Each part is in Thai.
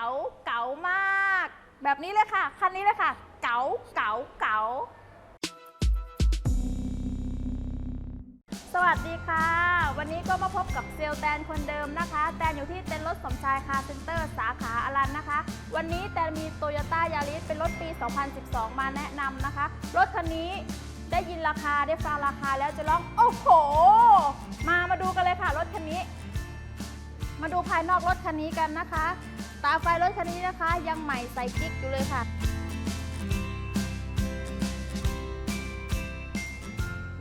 ก๋าเก๋ามาก แบบนี้เลยค่ะ คันนี้เลยค่ะ เก๋าเก๋าเก๋าสวัสดีค่ะ วันนี้ก็มาพบกับเซลแตนคนเดิมนะคะ แตนอยู่ที่เต็นท์รถสมชายคาเซ็นเตอร์สาขาอลันนะคะ วันนี้แตนมีโตโยต้ายาริสเป็นรถปี 2012 มาแนะนำนะคะ รถคันนี้ได้ยินราคาได้ฟังราคาแล้วจะร้อง โอ้โห มามาดูกันเลยค่ะ รถคันนี้ มาดูภายนอกรถคันนี้กันนะคะ ตาไฟรถคันนี้นะคะ ยังใหม่ใส่กิ๊กอยู่เลยค่ะ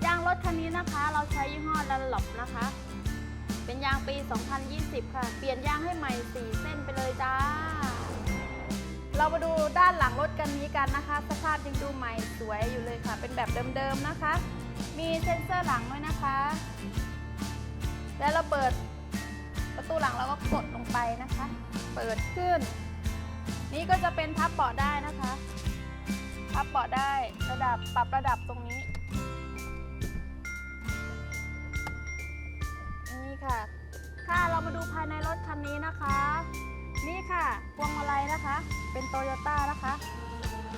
ยางรถคันนี้นะคะ เราใช้ยี่ห้อดันหลบนะคะ เป็นยางปี 2020 ค่ะ เปลี่ยนยางให้ใหม่ 4 เส้นไปเลยจ้า เรามาดูด้านหลังรถกันนี้กันนะคะ สภาพยังดูใหม่สวยอยู่เลยค่ะ เป็นแบบเดิมๆนะคะ มีเซ็นเซอร์หลังด้วยนะคะ แล้วเราเปิด ตู้หลังเราก็กดลงไปนะคะ เปิดขึ้น นี่ก็จะเป็นพับเบาะได้นะคะ พับเบาะได้ระดับปรับระดับตรงนี้ นี่ค่ะ ค่ะเรามาดูภายในรถคันนี้นะคะ นี่ค่ะพวงมาลัยนะคะ เป็นโตโยต้านะคะ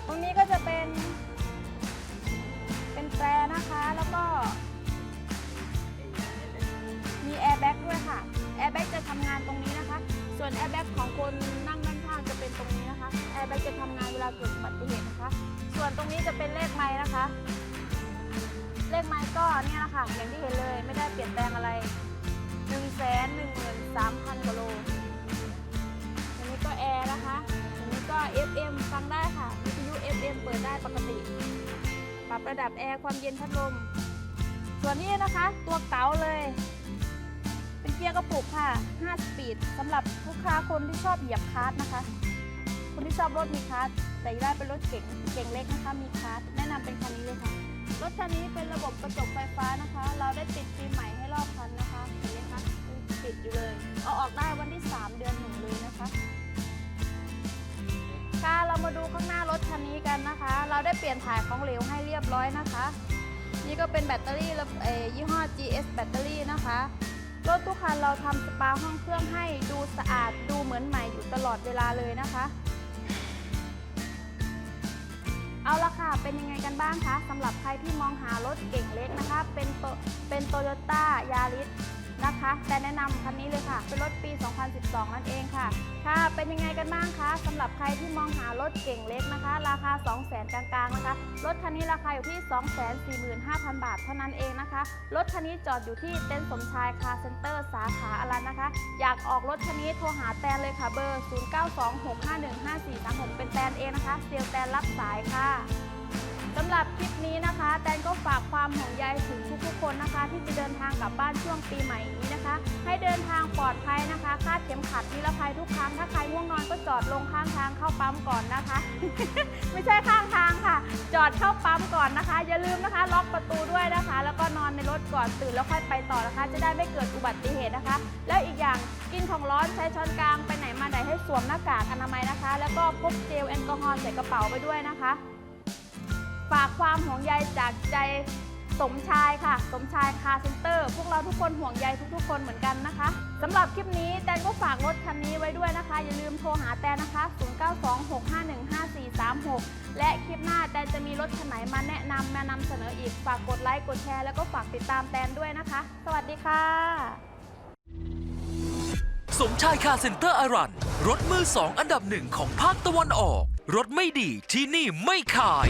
ตรงนี้ก็จะเป็น เป็นแตรนะคะแล้วก็ ส่วนแอร์แบ็กของคนนั่งด้านข้างจะเป็นตรงนี้นะคะแอร์แบ็กจะทำงานเวลาเกิดอุบัติเหตุนะคะ ส่วนตรงนี้จะเป็นเลขไม้นะคะ เลขไม้ก็เนี่ยนะคะอย่างที่เห็นเลยไม่ได้เปลี่ยนแปลงอะไร1 1 3 0 0 0กว่าโลอันนี้ก็แอร์นะคะอันนี้ก็ FM ฟังได้ค่ะวิทยุ FM เปิดได้ปกติ ปรับระดับแอร์ความเย็นพัดลม ส่วนนี้นะคะตัวเก๋าเลย ค่ะ 5 สปีดสำหรับลูกค้าคนที่ชอบเหยียบคาร์ทนะคะ คนที่ชอบรถมีคาร์ทแต่ยได้เป็นรถเก๋งเก๋งเล็กนะคะ มีคาร์ทแนะนำเป็นคันนี้เลยค่ะ รถคันนี้เป็นระบบกระจกไฟฟ้านะคะ เราได้ติดฟิล์มใหม่ให้รอบคันนะคะเห็นไหมคะติดอยู่เลย เอาออกได้วันที่ 3 เดือนหนึ่งเลยนะคะค่ะเรามาดูข้างหน้ารถคันนี้กันนะคะ เราได้เปลี่ยนถ่ายของเหลวให้เรียบร้อยนะคะ นี่ก็เป็นแบตเตอรี่ยี่ห้อ GS แบตเตอรี่นะคะ รถทุกคันเราทำสปาห้องเครื่องให้ดูสะอาดดูเหมือนใหม่อยู่ตลอดเวลาเลยนะคะ เอาละค่ะ เป็นยังไงกันบ้างคะสำหรับใครที่มองหารถเก่งเล็กนะคะ เป็นโตเป็นโตโยต้ายาริส นะคะ แต่แนะนำคันนี้เลยค่ะ เป็นรถปี 2012 นั่นเองค่ะ ค่ะ เป็นยังไงกันบ้างคะสำหรับใครที่มองหารถเก่งเล็กนะคะ ราคา 200,000 กลางๆนะคะ รถคันนี้ราคาอยู่ที่ 245,000 บาท เท่านั้นเองนะคะ รถคันนี้จอดอยู่ที่เต็นท์สมชายคาเซ็นเตอร์สาขาอลันนะคะ อยากออกรถคันนี้โทรหาแตนเลยค่ะ เบอร์ 0926515436 เป็นแตนเองนะคะ เซลลแตนรับสายค่ะ สำหรับคลิปนี้นะคะ แตนก็ฝากความห่วงใยถึงทุกๆคนนะคะ ที่จะเดินทางกลับบ้านช่วงปีใหม่นี้นะคะ ให้เดินทางปลอดภัยนะคะคาดเข็มขัดนิรภัยทุกครั้ง ถ้าใครง่วงนอนก็จอดลงข้างทางเข้าปั๊มก่อนนะคะ ไม่ใช่ข้างทางค่ะ จอดเข้าปั๊มก่อนนะคะ อย่าลืมนะคะ ล็อกประตูด้วยนะคะ แล้วก็นอนในรถก่อนตื่นแล้วค่อยไปต่อนะคะ จะได้ไม่เกิดอุบัติเหตุนะคะ แล้วอีกอย่างกินของร้อนใช้ช้อนกลางไปไหนมาไหนให้สวมหน้ากากอนามัยนะคะ แล้วก็พกเจลแอลกอฮอล์ใส่กระเป๋าไปด้วยนะคะ ฝากความห่วงใยจากใจสมชายค่ะ สมชายคาร์เซ็นเตอร์ พวกเราทุกคนห่วงใยทุกๆ คนเหมือนกันนะคะสำหรับคลิปนี้แตนก็ฝากรถคันนี้ไว้ด้วยนะคะ อย่าลืมโทรหาแตนนะคะ 0926515436 และคลิปหน้าแตนจะมีรถคันไหนมาแนะนำมานำเสนออีก ฝากกดไลค์กดแชร์แล้วก็ฝากติดตามแตนด้วยนะคะ สวัสดีค่ะ สมชายคาร์เซ็นเตอร์อารัน รถมือสองอันดับหนึ่งของภาคตะวันออก รถไม่ดีที่นี่ไม่ขาย